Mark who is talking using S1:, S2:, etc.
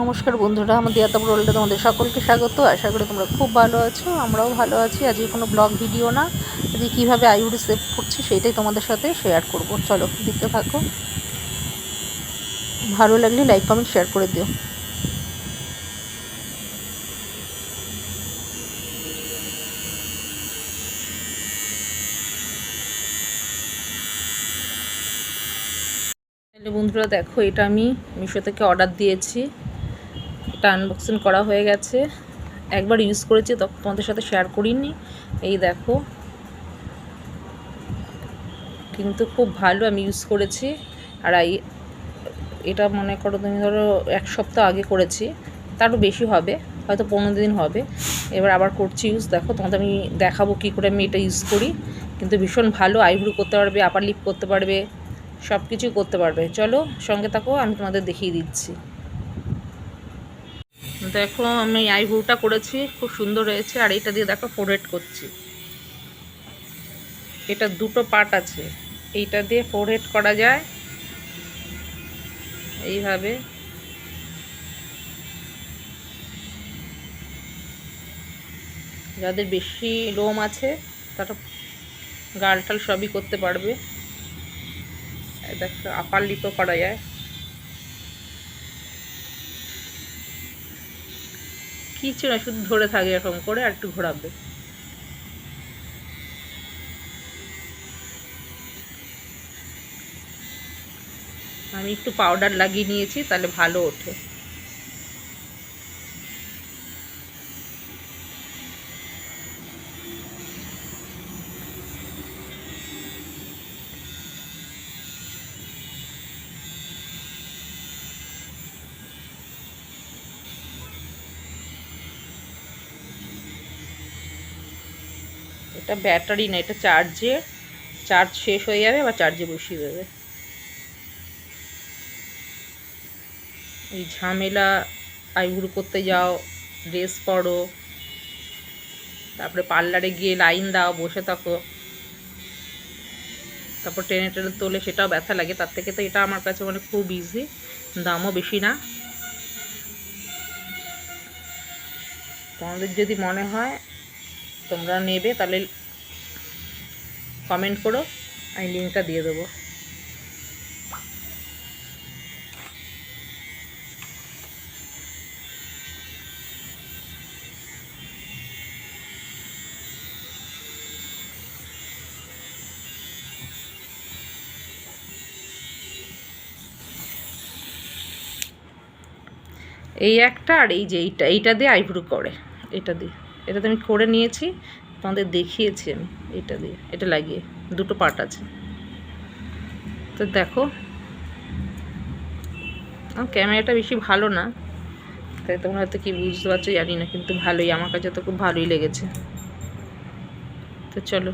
S1: নমস্কার বন্ধুরা আমাদের এত বললে তোমাদের সকলকে স্বাগত। আশা করি তোমরা খুব ভালো আছো, আমরাও ভালো আছি। আজকে কোনো ব্লগ ভিডিও না আজকে কীভাবে আইউডি সেভ করছি সেইটাই তোমাদের সাথে শেয়ার করব। চলো, দেখতে থাকো। ভালো লাগলে লাইক কমেন্ট শেয়ার করে দিও। বন্ধুরা দেখো, এটা আমি মিশো থেকে অর্ডার দিয়েছি। এটা আনবক্সিং করা হয়ে গেছে। একবার ইউজ করেছি তখন তোমাদের সাথে শেয়ার করিনি। এই দেখো। কিন্তু খুব ভালো আমি ইউজ করেছি। আর এই এটা মনে করো তুমি ধরো এক সপ্তাহ আগে করেছি। তারও বেশি হবে, হয়তো পনেরো দিন হবে। এবার আবার করছি ইউজ দেখো, তোমাদের আমি দেখাবো কী করে আমি এটা ইউজ করি। কিন্তু ভীষণ ভালো আইব্রু করতে পারবে আপার লিপ করতে পারবে সব কিছুই করতে পারবে। চলো, সঙ্গে থাকো, আমি তোমাদের দেখিয়ে দিচ্ছি। দেখো, আমি আইব্রুটা করেছি, খুব সুন্দর হয়েছে, আর এটা দিয়ে দেখো ফোরহেড করছি। এটা দুটো পার্ট আছে। এইটা দিয়ে ফোরহেড করা যায়। এইভাবে। যাদের বেশি লোম আছে, তারা গাল টাল সবই করতে পারবে। দেখো আপার লিপও করা যায়। কিছু না শুধু ধরে থাকে এরকম করে আর একটু ঘোরাবে। আমি একটু পাউডার লাগিয়ে নিয়েছি, তাহলে ভালো ওঠে। এটা ব্যাটারি না, এটা চার্জে চার্জ শেষ হয়ে যাবে, আবার চার্জে বসিয়ে দেবে। এই ঝামেলা আইব্রু করতে যাও ড্রেস পরো, তারপরে পার্লারে গিয়ে লাইন দাও, বসে থাকো। তারপর টেনে টেনে তোলে, সেটাও ব্যথা লাগে, তার থেকে তো এটা আমার কাছে মানে খুব ইজি দামও বেশি না। তোমাদের যদি মনে হয় তোমরা নেবে, তাহলে কমেন্ট করো, আমি লিঙ্কটা দিয়ে দেবো। এই একটা আর এই যে এইটা এইটা দিয়ে আইব্রু করে, এটা দিয়ে। এটা তো আমি করে নিয়েছি। তোমাদের দেখিয়েছি আমি, এটা দিয়ে, এটা লাগিয়ে, দুটো পার্ট আছে। তো দেখো ক্যামেরাটা বেশি ভালো না, তাই তোমরা হয়তো কী বুঝতে পারছ জানি না, কিন্তু ভালোই, আমার কাছে তো খুব ভালোই লেগেছে। তো চলো।